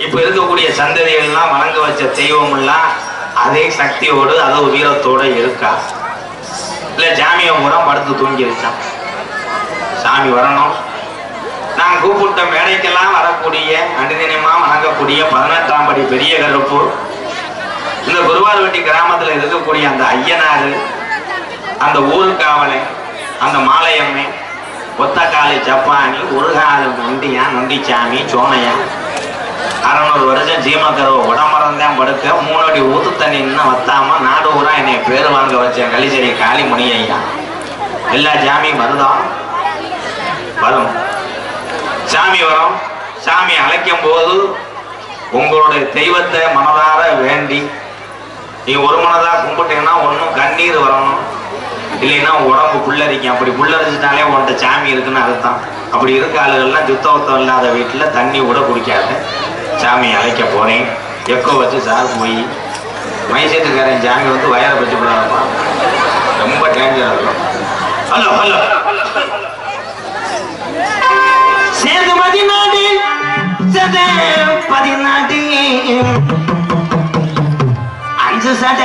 இப்ப இருக்கக்கூடிய சந்ததிகள்லாம் வணங்க வச்ச தெய்வம் எல்லாம் அதே சக்தியோடு அதே வீரத்தோட இருக்கா? இல்ல ஜாமிய முறம் படுத்து தூங்கிருச்சான் சாமி வரணும். நான் கூப்பிட்ட மேடைக்கெல்லாம் வரக்கூடிய அனுதினமா வணங்கக்கூடிய பதினெட்டாம் படி பெரிய கருப்பு. இந்த குருவார்வட்டி கிராமத்தில் இருக்கக்கூடிய அந்த ஐயனாறு அந்த ஊருக்காவலை அந்த மாலையம்மை ஒத்தக்காலி ஜப்பானி உருகாலு நொண்டியா நொண்டிச்சாமி சோனையா. அறநூறு வருஷம் ஜீமக்கரவை உடம்பரந்தான் படுக்க மூணடி ஊத்து தண்ணி இன்னும் வத்தாம நாடு ஊரா என்னை பேர் வாங்க வச்ச கலிசரி காளிமணி ஐயா எல்லா ஜாமியும் வருதா? வரும். சாமி வரும். சாமி அழைக்கும் போது உங்களுடைய தெய்வத்தை மனதார வேண்டி நீ ஒரு மனதாக கும்பிட்டீங்கன்னா ஒன்றும் கண்ணீர் வரணும். இல்லைன்னா உடம்பு புல்லரிக்கும். அப்படி புல்லரிச்சிட்டாலே உன்கிட்ட சாமி இருக்குன்னு அர்த்தம். அப்படி இருக்க ஆளுகள்லாம் சுத்தவத்தம் இல்லாத வீட்டில் தண்ணி கூட குடிக்காத. சாமி அழைக்க போகிறேன் எக்கோ வச்சு சார் போய் மைசேட்டுக்காரன் சாமி வந்து வயரை வச்சு விடாதப்பா ரொம்ப டேஞ்சராக இருக்கும். Hello hello. சேது பதினாடு சத பதினாடு அஞ்சு சத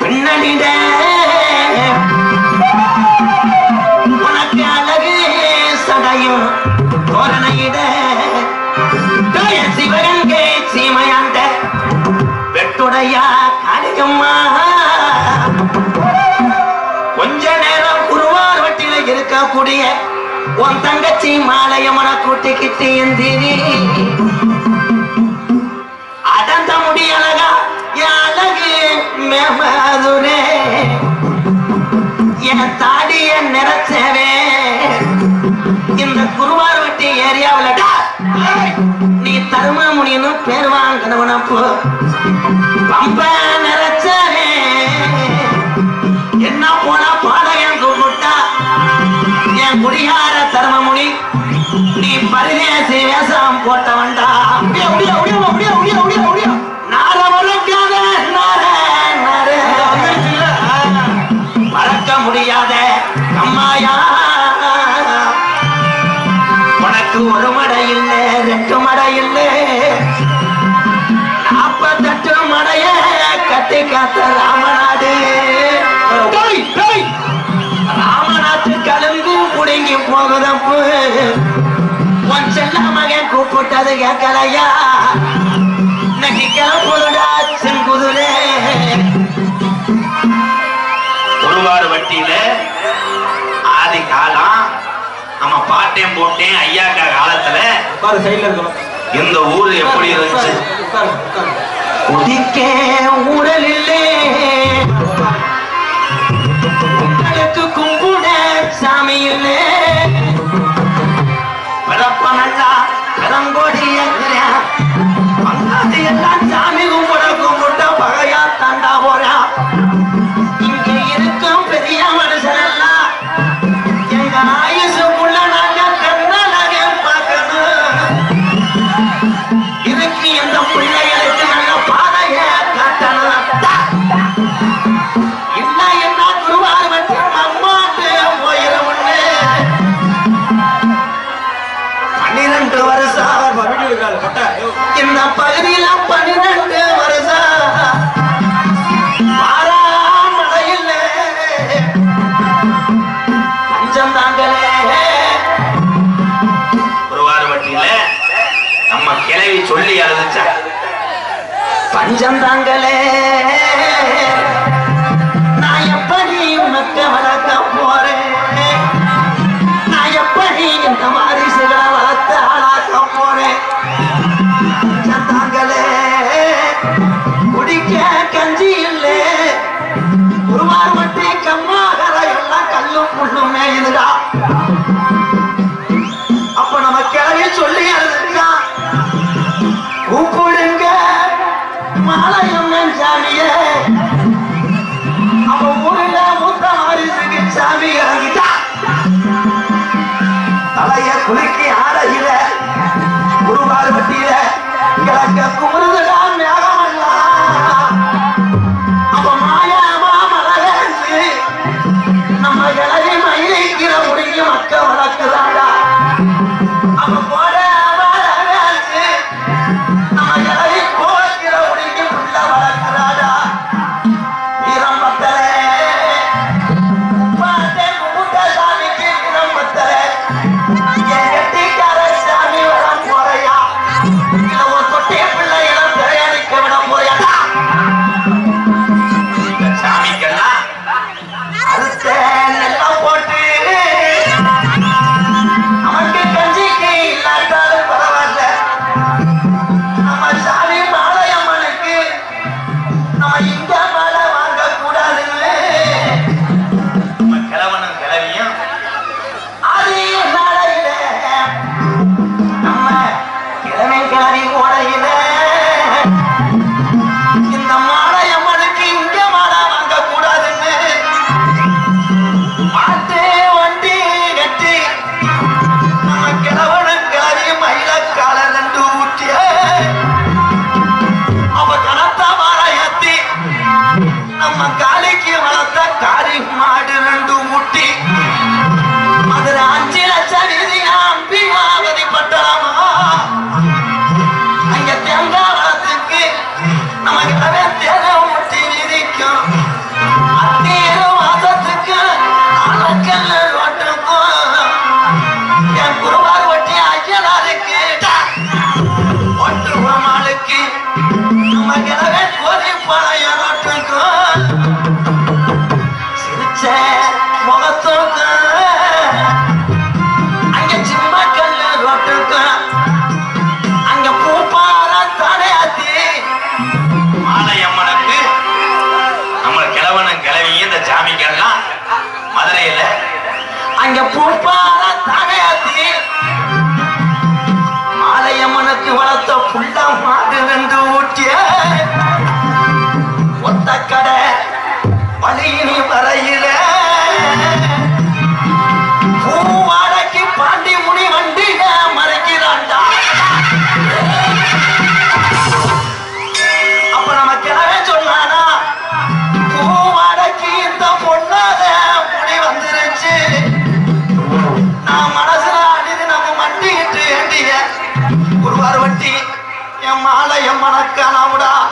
பின்னணிட. உனக்கு அழகு சடையும் தோரணையிட. சிவகங்கை சீமையாண்ட வெட்டுடையா காளியம்மா. கொஞ்ச நேரம் குருவார் வட்டில இருக்கக்கூடிய உன் தங்கச்சி மாலையம்மன கூட்டிக்கிட்டு எந்திரி. அடந்த முடி அழகா என் அழகு மேமதுரே என் தாடிய நிறச்சவே. இந்த குருவார் வட்டி ஏரியாவில் நீ தரும பேர் வாங்கினவனப்போ பம்ப முடியார தர்மமுனி. நீ பரிதேசி வேஷம் போட்டவன்டா. முடிய முடிய முடிய முடிய முடிய முடிய கூப்பிட்டது கேட்கலையா செங்குதுரே வட்டியில. ஆதி காலம். நம்ம பாட்டேன் போட்டேன் ஐயாக்கா காலத்துல. உட்காரு சைடுல இருக்கணும் இந்த ஊர் எப்படி இருந்துச்சு? குடிக்க ஊழலில்லே உங்களுக்கு கும்பிட சாமி இல்லே பஞ்சம் Porque மாலை என்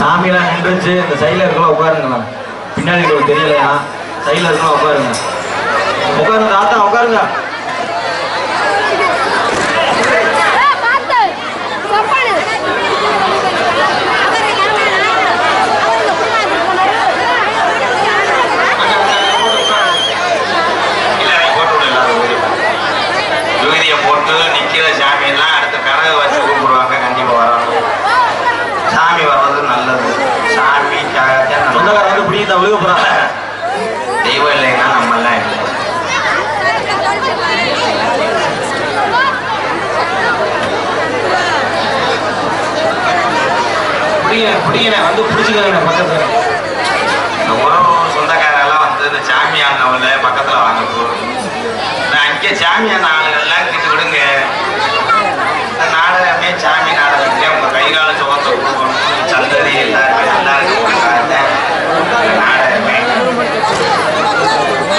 சாமியெல்லாம் நின்றுச்சு. இந்த சைடில் இருக்கலாம் உட்காருங்கண்ணா பின்னாடி உங்களுக்கு தெரியலையா? சைடில் இருக்கலாம் உட்காருங்க. வந்து பிடிச்சிக்கங்க பக்கத்துல. இந்த உறவு சொந்தக்காரெல்லாம் வந்து இந்த சாமியான் அவளை பக்கத்துல வாங்க போகும் நான் அங்கே சாமியான ஆளுகள்லாம் கிட்ட விடுங்க இந்த நாடகமே சாமி நாடகமே உங்க கைகால சுகத்தை கொடுக்கணும் சந்ததி எல்லாருமே எல்லாருக்கும் கொடுக்காத நாடகமே.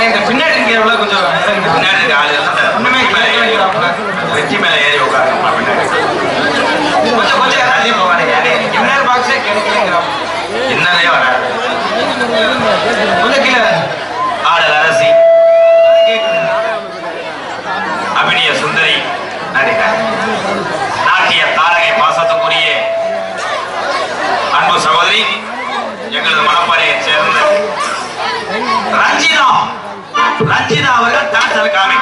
இந்த பின்னாடி இருக்கிறவங்கள கொஞ்சம் பின்னாடி இருக்க ஆளுகள் ஒண்ணுமே வெற்றி மேல ஏறி உட்காருங்க. வெற்றி மேல ஏறி உட்காருங்கம்மா பின்னாடி கொஞ்சம் கொஞ்சம் தள்ளி போகாதீங்க இன்னர் பாக்ஸே கிடைக்கலங்கிறோம் இன்னதே வராது கொஞ்சம் கீழே ஆடல் அரசி. கேட்குது அபிநய சுந்தரி நடிகர். நாட்டிய தாரகை பாசத்துக்குரிய அன்பு சகோதரி எங்களது மணப்பாறையை சேர்ந்த ரஞ்சிதா. ரஞ்சிதா அவர்கள் டாக்டர் காமி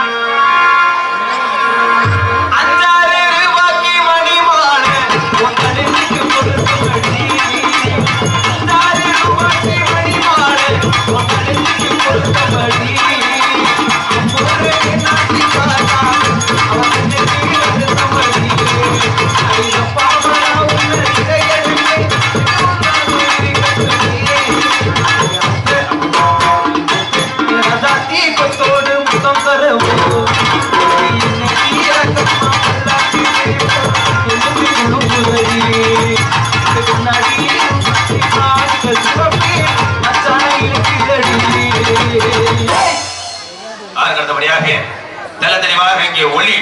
தெளிவாக இங்கே ஒளி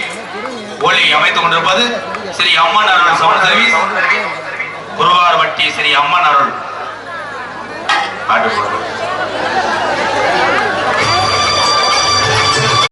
ஒளி அமைத்துக் கொண்டிருப்பது ஸ்ரீ அம்மன் அருள் சவுண்ட் சர்வீஸ். குருவார் வட்டி ஸ்ரீ அம்மன் அருள். பாட்டு போடுறது